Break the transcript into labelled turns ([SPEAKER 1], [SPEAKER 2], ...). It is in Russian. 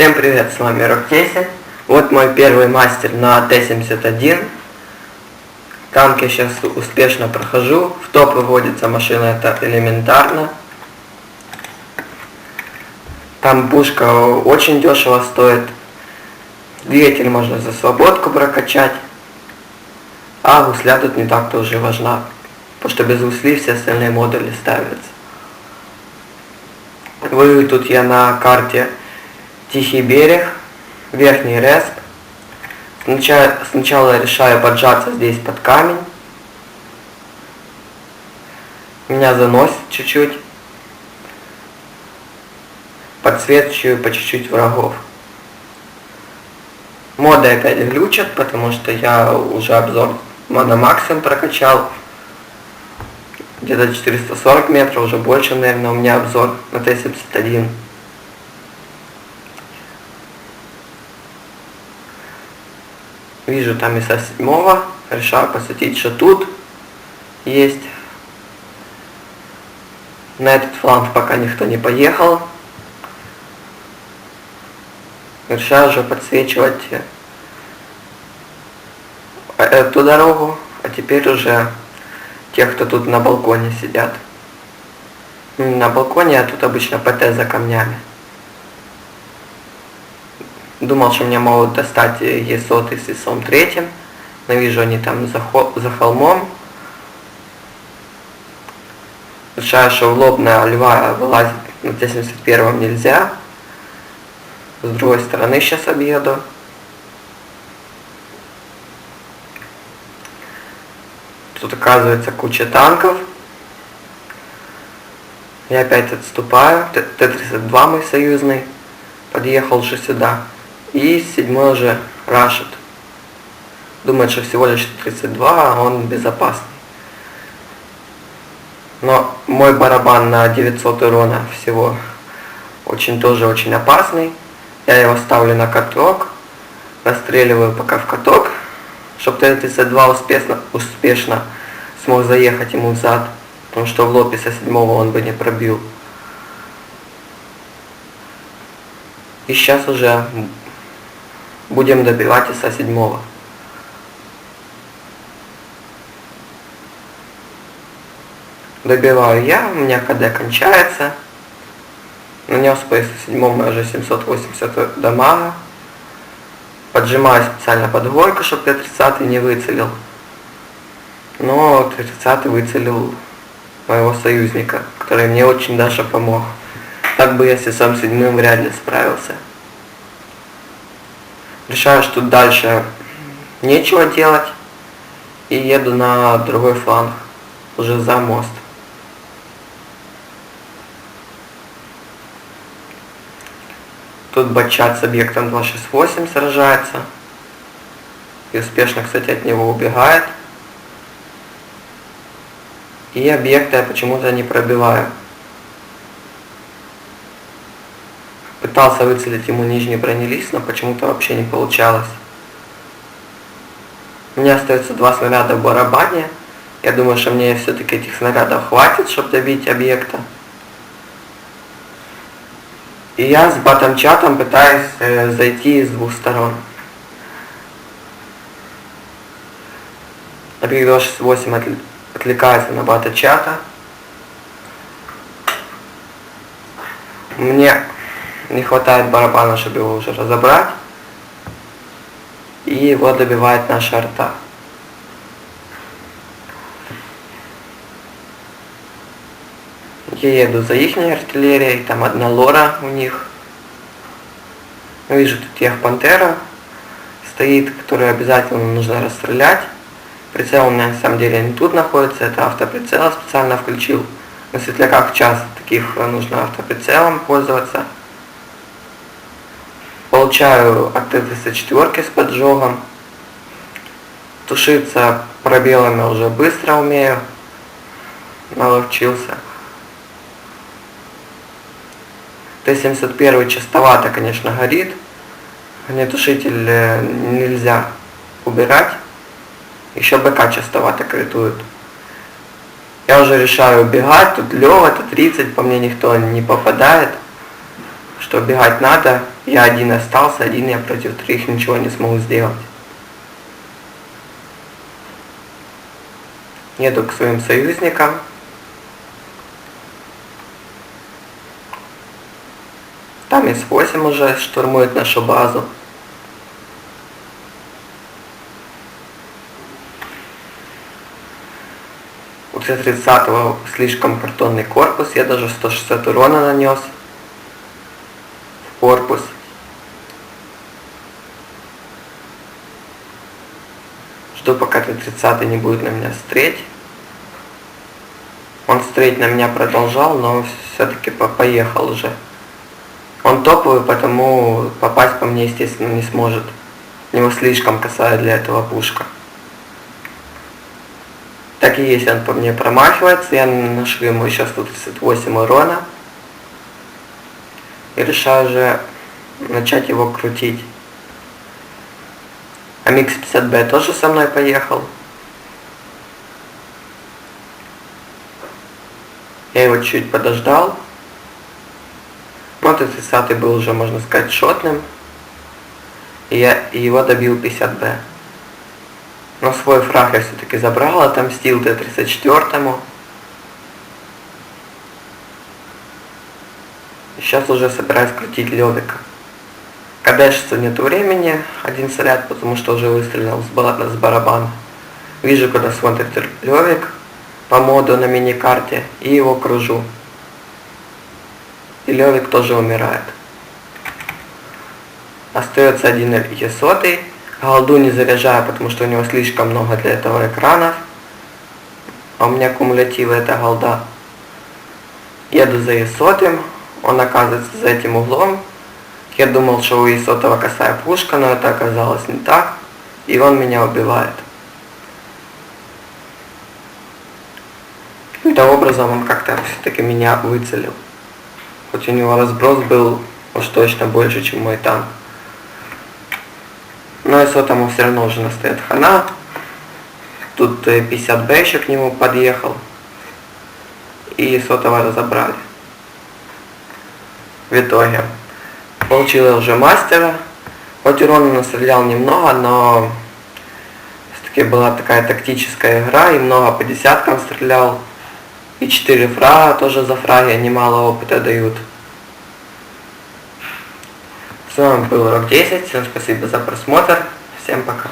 [SPEAKER 1] Всем привет, с вами Рокеси. Вот мой первый мастер на Т-71. Танк я сейчас успешно прохожу. В топ выводится машина, это элементарно. Там пушка очень дешево стоит. Двигатель можно за свободку прокачать. А гусля тут не так тоже важна. Потому что без гусли все остальные модули ставятся. Воюю тут я на карте Тихий берег, верхний респ. Сначала, сначала решаю поджаться здесь под камень. Меня заносит чуть-чуть. Подсвечиваю по чуть-чуть врагов. Моды опять глючат, потому что я уже обзор мономаксим прокачал. Где-то 440 метров, уже больше, наверное, у меня обзор на Т-71. Вижу там ИСа седьмого, решаю посветить, что тут есть. На этот фланг пока никто не поехал. Решаю уже подсвечивать эту дорогу, а теперь уже тех, кто тут на балконе сидят. На балконе, а тут обычно ПТ за камнями. Думал, что меня могут достать Е100 с ИСом третьим. Но вижу, они там за, за холмом. Что в лоб на льва вылазить на Т-71 нельзя. С другой стороны сейчас объеду. Тут оказывается куча танков. Я опять отступаю. Т-32 мой союзный подъехал же сюда. И седьмой уже рашит. Думает, что всего лишь 32, а он безопасный. Но мой барабан на 900 урона всего очень тоже очень опасный. Я его ставлю на каток, расстреливаю пока в каток, чтобы Т-32 успешно, успешно смог заехать ему в зад, потому что в лоб со седьмого он бы не пробил. И сейчас уже будем добивать ИСа седьмого. Добиваю я, у меня КД кончается. Нанес по ИСу седьмому уже 780 дамага. Поджимаю специально под горку, чтобы Т-30 не выцелил. Но Т-30 выцелил моего союзника, который мне очень даже помог. Так бы я с сам седьмым вряд ли справился решаю, что дальше нечего делать и еду на другой фланг, уже за мост. Тут Бачат с объектом 268 сражается. И успешно, кстати, от него убегает. И объекты я почему-то не пробиваю. Пытался выцелить ему нижний бронелист, но почему-то вообще не получалось. У меня остается два снаряда в барабане. Я думаю, что мне все-таки этих снарядов хватит, чтобы добить объекта. И я с батом-чатом пытаюсь э, зайти с двух сторон. Объект 268 отвлекается на бата-чата. Мне не хватает барабана, чтобы его уже разобрать. И его добивает наша арта. Я еду за их артиллерией, там одна лора у них. Вижу тут тех пантера стоит, которую обязательно нужно расстрелять. Прицел у меня на самом деле не тут находится, это автоприцел специально включил. На светляках часто таких нужно автоприцелом пользоваться. Получаю от Т-34 с поджогом. Тушиться пробелами уже быстро умею. Наловчился. Т-71 частовато, конечно, горит. Огнетушитель э, нельзя убирать. Еще БК частовато критует. Я уже решаю убегать. Тут Лева, Т-30, по мне никто не попадает что бегать надо. Я один остался, один я против троих ничего не смогу сделать. Еду к своим союзникам. Там С-8 уже штурмует нашу базу. У Т-30 слишком картонный корпус, я даже 160 урона нанес в корпус. Жду пока Т-30 не будет на меня стрелять. Он стрелять на меня продолжал, но все-таки поехал уже. Он топовый, потому попасть по мне, естественно, не сможет. У него слишком косая для этого пушка. Так и есть, он по мне промахивается, я наношу ему еще 138 урона. И решаю уже начать его крутить. А Микс 50Б тоже со мной поехал. Я его чуть подождал. Вот этот 30 был уже, можно сказать, шотным. И я его добил 50Б. Но свой фраг я все-таки забрал, отомстил Т-34. И сейчас уже собираюсь крутить Левика. Кадешиться нету времени, один снаряд, потому что уже выстрелил с, бар с барабана. Вижу, куда смотрит Левик по моду на мини-карте и его кружу. И Левик тоже умирает. Остается один Е100. Голду не заряжаю, потому что у него слишком много для этого экранов. А у меня кумулятивы это голда. Еду за Е100, он оказывается за этим углом. Я думал, что у Е100 косая пушка, но это оказалось не так. И он меня убивает. Каким-то образом он как-то все-таки меня выцелил. Хоть у него разброс был уж точно больше, чем мой танк. Но и сотому все равно уже настоит хана. Тут 50Б еще к нему подъехал. И сотого разобрали. В итоге получил уже мастера. Хоть урона настрелял немного, но все-таки была такая тактическая игра, и много по десяткам стрелял. И 4 фрага тоже за фраги немало опыта дают. С вами был Рок 10, всем спасибо за просмотр, всем пока.